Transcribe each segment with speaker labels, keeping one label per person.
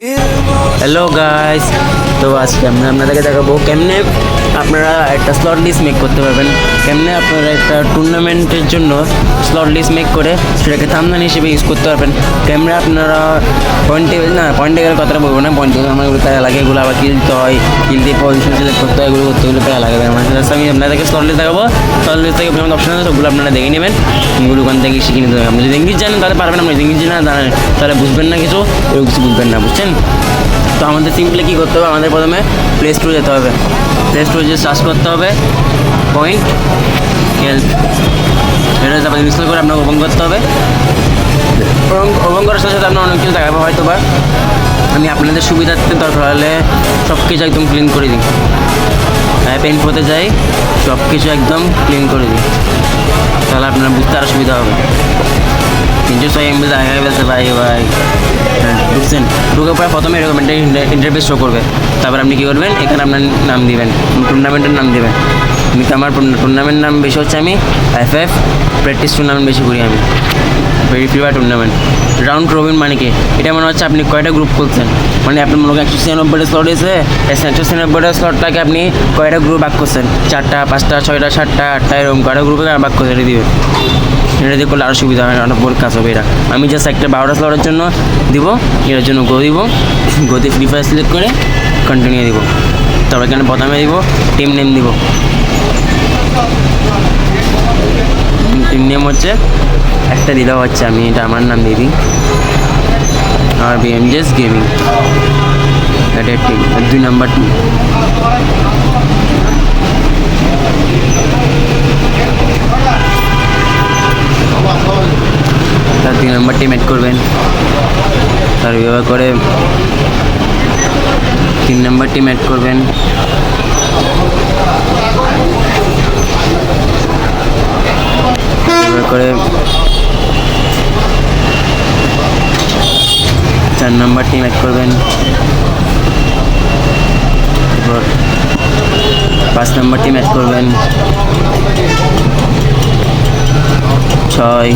Speaker 1: Hello guys তো আজকে আমরা আপনাদেরকে দেখাবো কেমনে আপনারা একটা স্লট লিস্ট মেক করতে পারবেন। কেমনে আপনারা একটা টুর্নামেন্টের জন্য স্লট লিস্ট মেক করে সেটাকে থামদান হিসেবে ইউজ করতে পারবেন। কেমনে আপনারা পয়েন্ট না পয়েন্ট টেবিলের কথাটা বলব না পয়েন্ট আমার এগুলো প্যারা লাগে, এগুলো আবার কিনতে হয়, কিনতে পজিশন সিলেক্ট করতে হয়, এগুলো করতে গেলে প্যারা লাগে আমার সাথে আমি আপনাদেরকে স্লট লিস্ট দেখাবো স্লট লিস্ট থেকে বিভিন্ন অপশন আছে, ওগুলো আপনারা দেখে নেবেন এগুলো ওখান থেকে শিখে নিতে হবে আপনি যদি ইংলিশ জানেন, তাহলে পারবেন, আপনি যদি ইংলিশ জানেন তাহলে বুঝবেন না কিছু, এরকম কিছু বুঝবেন না, বুঝছেন? তো আমাদের সিম্পলি কী করতে হবে? আমাদের প্রথমে প্লে স্টোরে যেতে হবে। প্লে স্টোরে যে সার্চ করতে হবে পয়েন্ট হেল্প এটা তারপর ইনস্টল করে আপনাকে ওপেন করতে হবে। ওপেন করার সাথে সাথে আপনার অনেক কিছু দেখাবো হয়তো বা। আমি আপনাদের সুবিধার্থে দরকার হলে সব কিছু একদম ক্লিন করে দিই। অ্যাপ ইনফোতে যাই সব কিছু একদম ক্লিন করে দিই। তাহলে আপনার বুঝতে আরও সুবিধা হবে। তিনশো ছয় এমবি দেখা গেছে ভাই ভাই। হ্যাঁ, ঢুকছেন, ঢুকে পরে প্রথমে এরকম একটা ইন্টারফেস শো করবে। তারপর আপনি কী করবেন? এখানে আপনার নাম দিবেন। টুর্নামেন্টের নাম দিবেন। আমি তো আমার টুর্নামেন্ট নাম বেশি হচ্ছে আমি? এফ এফ প্র্যাকটিস টুর্নামেন্ট বেশি করি আমি। ভেরি টুর্নামেন্ট রাউন্ড রবিন মানে কি? এটা মনে হচ্ছে আপনি কয়টা গ্রুপ করছেন মানে আপনার মনে করেন একশো ছিয়ানব্বইটা স্লট এসে একশো ছিয়ানব্বইটা স্লটটাকে আপনি কয়টা গ্রুপ ভাগ করছেন? চারটা, পাঁচটা, ছয়টা, সাতটা, আটটা, এরকম কয়টা গ্রুপে ভাগ করছেন? এটা দিবে এটা দিয়ে করলে আরও সুবিধা হয় অনেক বড় কাজ হবে এটা। আমি জাস্ট একটা বারোটা স্লটের জন্য দিব, এটার জন্য গো দিব গোতে ফ্রি ফায়ার সিলেক্ট করে কন্টিনিউ দিব। তারপর এখানে প্রথমে দিব টিম নেম দিব। টিম নেম হচ্ছে, একটা দিলেও হচ্ছে আমি, এটা আমার নাম দিয়ে দিই। আর বিএমজেস গেমিং এটা টিম দুই নাম্বার তার দুই নম্বর টিম অ্যাড করবেন। তার ব্যবহার করে তিন নম্বর টিম অ্যাড করবেন। করে চার নম্বর টিম অ্যাড করবেন। পাঁচ নম্বর টিম অ্যাড করবেন। ছয়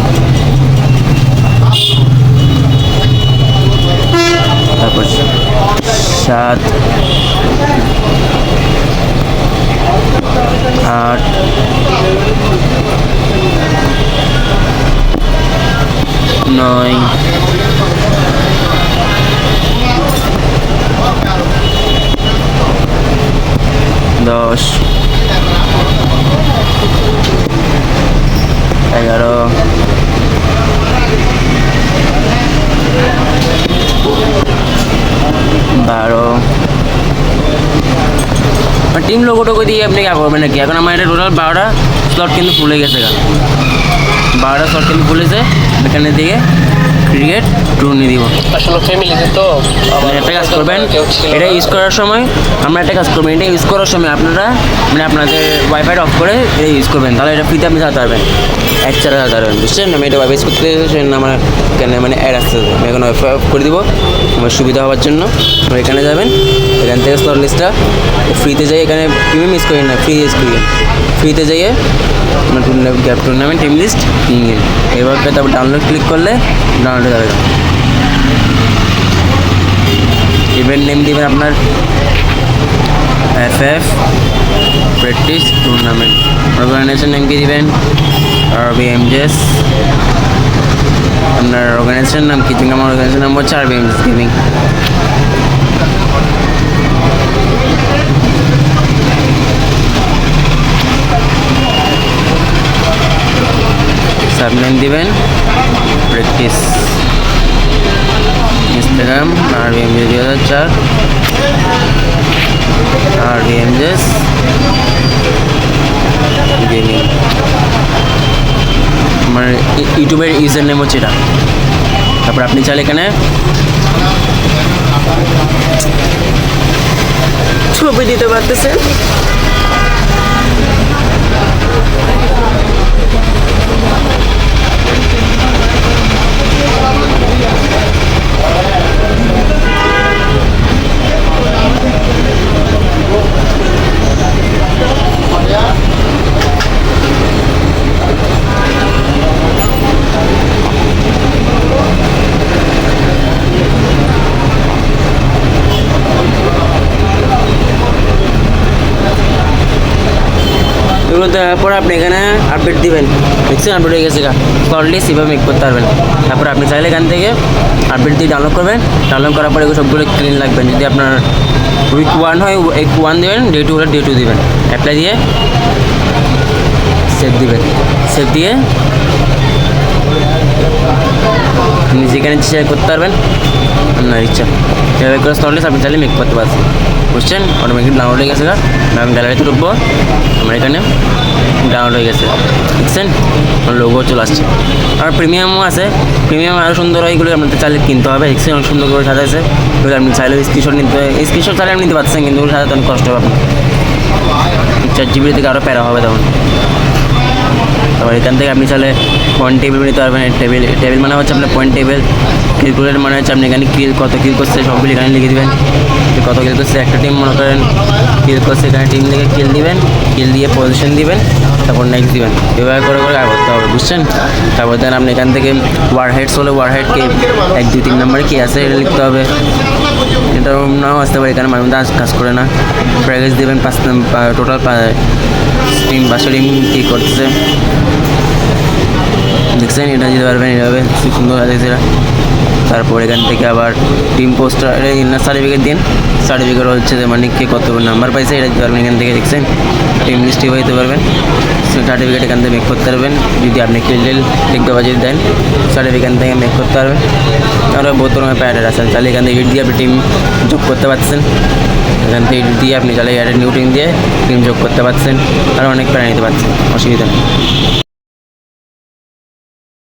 Speaker 1: তারপর সাত আট নয় দশ এগারো। বারো। টিম লোগো টোগো দিয়ে আপনি কে করবেন নাকি? এখন আমার এটা টোটাল বারোটা স্লট কিন্তু ফুলে গেছে বারোটা স্লট কিন্তু ফুলেছে এখানে দিয়ে ক্রিকেট টুর্নি দিব
Speaker 2: আসলে ফ্যামিলিতে তো
Speaker 1: একটা কাজ করবেন এটা ইউজ করার সময় আমরা একটা কাজ করবেন এটা ইউজ করার সময় আপনারা মানে আপনাদের ওয়াইফাই অফ করে এটা ইউজ করবেন তাহলে এটা ফ্রিতে আপনি চালাতে পারবেন। এক চার চালাতে পারবেন বুঝছেন? আমি এটা ওয়াইফাই ইউজ করতে সেজন্য আমার এখানে মানে অ্যাড আসতে হবে। আমি এখন ওয়াইফাই অফ করে দিব আমার সুবিধা হওয়ার জন্য। এখানে যাবেন এখান থেকে স্লট লিস্টটা ফ্রিতে যাই, এখানে প্রিমিয়াম ইউজ করি না ফ্রি ইউজ করি। ফ্রিতে যাইয়ে গ্যাপ টুর্নামেন্ট টিম লিস্ট নিয়ে নিন এবার তারপর ডাউনলোড ক্লিক করলে ডাউনলোড যাবে। ইভেন্ট নেম দিবেন আপনার। F F practice tournament organisation name কি দিবেন? আর বি এম জেস আপনার অর্গানাইজেশন নাম কি? আমার অর্গানাইজেশন নাম হচ্ছে R B M Js gaming sub name দিবেন। Practice. Instagram R B M J দুই হাজার চার। R B M Js gaming আমার ইউটিউবের ইউজার নেম হচ্ছে এটা। তারপর আপনি চাইলে এখানে ছবি দিতে পারতেছেন। এগুলো দেওয়ার পর আপনি এখানে আপডেট দিবেন। দেখছেন আপডেট হয়ে গেছে লিস্ট এভাবে মেক করতে পারবেন। তারপর আপনি চাইলে এখান থেকে আপডেট দিয়ে ডাউনলোড করবেন। ডাউনলোড করার পরে সবগুলো ক্লিন লাগবেন যদি আপনার উইক ওয়ান হয় উইক ওয়ান দেবেন ডে টু হলে ডে টু দিবেন। অ্যাপ্লাই দিয়ে সেভ দিবেন। সেভ দিয়ে আপনি যেখানে শেয়ার করতে পারবেন। আপনার ইচ্ছা। সেভাবে করে স্টলেস আপনি চাইলে মেক করতে পারছেন বুঝছেন অটোমেটিক ডাউনলোড হয়ে গেছে আমি গ্যালারিতে ঢুকবো আমার এখানে ডাউনলোড হয়ে গেছে দেখছেন লোগো চলে আসছে আর প্রিমিয়ামও আছে প্রিমিয়াম আরও সুন্দর হয় এগুলো আপনাদের চাইলে কিনতে হবে দেখছেন অনেক সুন্দর করে সাজাইছে এগুলো আপনি চাইলে স্ক্রিনশট নিতে স্ক্রিনশট চাইলে আপনি নিতে পারছেন কিন্তু ওগুলো সাজাতে অনেক কষ্ট হবে আপনার চার জিবি থেকে আরও প্যারা হবে তখন তারপর এখান থেকে আপনি চাইলে পয়েন্ট টেবিল নিতে পারবেন টেবিল টেবিল মানে হচ্ছে আপনার পয়েন্ট টেবিল ক্যালকুলেটর মানে হচ্ছে আপনি এখানে কিল কত কিল করছে সবগুলি এখানে লিখে দেবেন। কত কিল করছে? একটা টিম মনে করেন কিল করছে, এখানে টিম লিখে কিল দিবেন কিল দিয়ে পজিশন দিবেন, তারপর নেক্সট দিবেন। এভাবে করে করে করতে হবে, বুঝছেন? তারপর দেন আপনি এখান থেকে ওয়ার হেডস হলে ওয়ার হেড কে এক, দুই, তিন নম্বরে কী আছে এটা লিখতে হবে। এটা নাও আসতে পারে, এখানে মাঝে মধ্যে আজ কাজ করে না। প্যাকেজ দেবেন পাঁচ টোটাল টিম পাঁচশো টিম কী করতেছে? দেখছেন, এটা দিতে পারবেন এইভাবে খুব সুন্দর আছে এটা তারপর এখান থেকে আবার টিম পোস্টার ইনার সার্টিফিকেট দিন? সার্টিফিকেট হচ্ছে যে মানে কে কত নাম্বার পাইছে, এটা দিতে পারবেন এখান থেকে, দেখছেন? টিম লিস্টে দিতে পারবেন। সার্টিফিকেট এখান থেকে মেক করতে পারবেন। যদি আপনি ক্লিল লিখতে পারবেন যদি দেন সার্টিফিকেট থেকে মেক করতে পারবেন। আরও বহুত রকমের প্যাডের আছেন তাহলে এখান থেকে এডিট দিয়ে আপনি টিম যোগ করতে পারছেন এখান থেকে এডিট দিয়ে আপনি তাহলে নিউ টিম দিয়ে টিম যোগ করতে পারছেন আরও অনেক প্যারা নিতে পারছেন অসুবিধা নেই।